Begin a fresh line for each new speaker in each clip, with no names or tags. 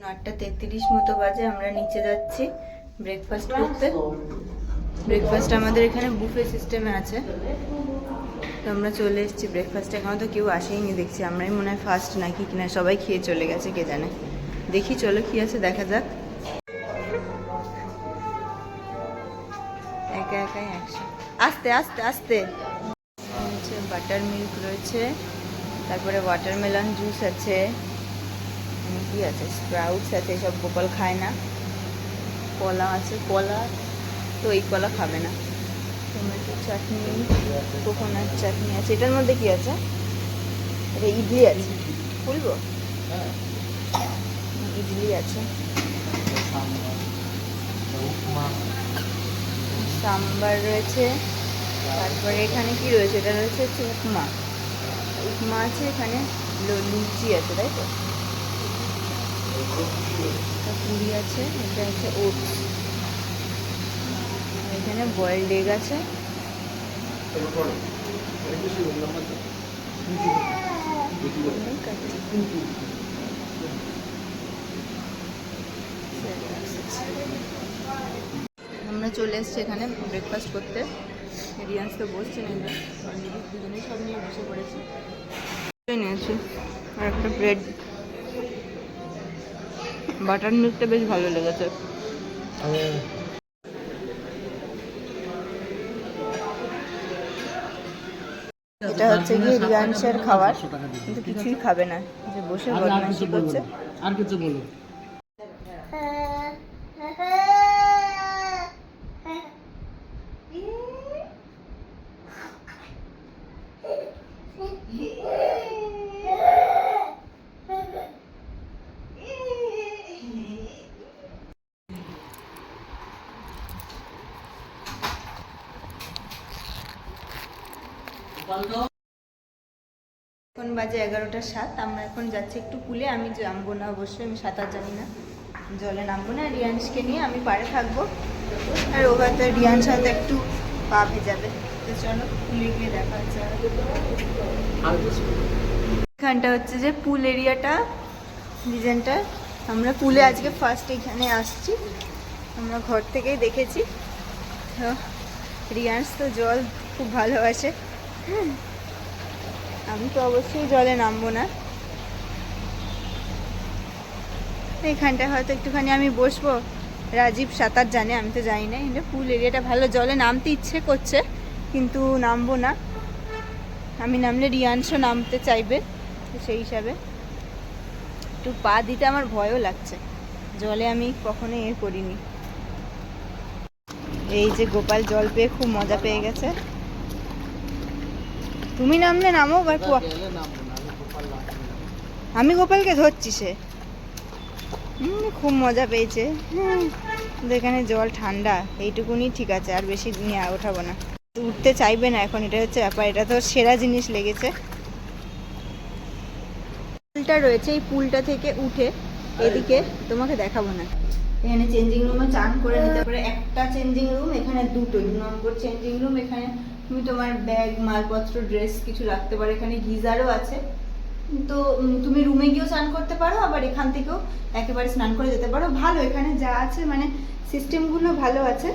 আটটা তেত্রিশ মতো বাজে আমরা নিচে যাচ্ছি ব্রেকফাস্ট করতে। ব্রেকফাস্ট আমাদের এখানে বুফে সিস্টেমে আছে। তো আমরা চলে এসেছি ব্রেকফাস্ট এখনও তো কেউ আসেইনি দেখছি আমরাই মনে হয় ফার্স্ট নাকি কিনা সবাই খেয়ে চলে গেছে কে জানে। দেখি চলো কি আছে দেখা যাক। একা একাই একশো আস্তে আস্তে আস্তে। বাটার মিল্ক রয়েছে তারপরে ওয়াটারমেলন জুস আছে। কি আছে স্প্রাউটস আছে সব গোপাল খায় না। কলা আছে, কলা, তো এই কলা খাবে না। টমেটো চাটনি কোকোনাট চাটনি আছে, এটার মধ্যে কি আছে? এটা ইডলি আছে। খুলবো? ইডলি আছে। সাম্বার রয়েছে। তারপরে এখানে কি রয়েছে? এটা রয়েছে হচ্ছে উপমা। উপমা আছে, এখানে লুচি আছে, তাই তো? পুরি আছে, এটা হচ্ছে ওটস। এখানে বয়েলড এগ আছে। আমরা চলে এসেছি এখানে ব্রেকফাস্ট করতে। রিয়ান্স তো বসছে না দুজনেই সব নিয়ে বসে পড়েছে। নিয়েছি আর একটা ব্রেড বাটার মিল্কটা বেশ ভালো লেগেছে। এটা হচ্ছে কি রিয়ানশের খাবার কিন্তু কিছুই খাবে না। যে বসে বদমাইশি করছে।
আর কিছু বলো
এখন বাজে এগারোটা সাত, আমরা এখন যাচ্ছি একটু পুলে। আমি নামবো না অবশ্যই, আমি সাঁতার জানি না। জলে নামবো না, রিয়ান্সকে নিয়ে আমি পাড়ে থাকব। আর ও হয়তো রিয়ান্স হয়তো একটু পা ভেজাবে। তো চলো, পুলে গিয়ে দেখা হচ্ছে এখানটা হচ্ছে যে পুল এরিয়াটা রিজেনটা আমরা পুলে আজকে ফার্স্ট এখানে আসছি। আমরা ঘর থেকেই দেখেছি। তো রিয়ান্স তো জল খুব ভালোবাসে। হুম। আমি তো অবশ্যই জলে নামবো না। এখানটা হয়তো একটুখানি আমি বসবো। রাজীব সাঁতার জানে, আমি তো জানি না। কিন্তু পুল এরিয়াটা ভালো, জলে নামতে ইচ্ছে করছে, কিন্তু নামবো না। আমি নামলে রিয়াংশও নামতে চাইবে সেই হিসাবে। একটু পা দিতে আমার ভয়ও লাগছে। জলে আমি কখনো এ করিনি। এই যে গোপাল জল পেয়ে খুব মজা পেয়ে গেছে। তুমি নামলে নামো
লাগবে
আমি গোপালকে ধরছি সে। খুব মজা পেয়েছে। এখানে জল ঠান্ডা এইটুকুনি ঠিক আছে আর বেশি নিয়ে ওঠাবো না। উঠতে চাইবে না এখন এটা হচ্ছে ব্যাপার এটা তো সেরা জিনিস লেগেছে। পুলটা রয়েছে এই পুলটা থেকে উঠে এদিকে তোমাকে দেখাবো না। এখানে চেঞ্জিং রুমে চান করে নিতে পারে। একটা চেঞ্জিং রুম এখানে দুটো দু নম্বর চেঞ্জিং রুম এখানে তুমি তোমার ব্যাগ, মালপত্র ড্রেস কিছু রাখতে পারো। এখানে গিজারও আছে। তো তুমি রুমে গিয়েও স্নান করতে পারো, আবার এখান থেকেও একেবারে স্নান করে যেতে পারো। ভালো, এখানে যা আছে মানে সিস্টেমগুলো ভালো আছে।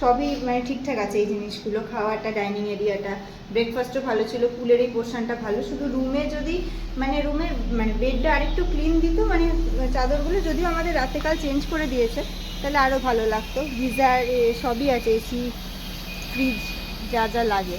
সবই মানে ঠিকঠাক আছে এই জিনিসগুলো। খাওয়াটা ডাইনিং এরিয়াটা ব্রেকফাস্টও ভালো ছিল, পুলের এই পোর্শনটা ভালো। শুধু রুমে যদি মানে রুমে মানে বেডটা আরেকটু ক্লিন দিত মানে চাদরগুলো যদিও আমাদের রাতেকাল চেঞ্জ করে দিয়েছে, তাহলে আরও ভালো লাগতো। গিজার সবই আছে, এসি ফ্রিজ যা যা লাগে।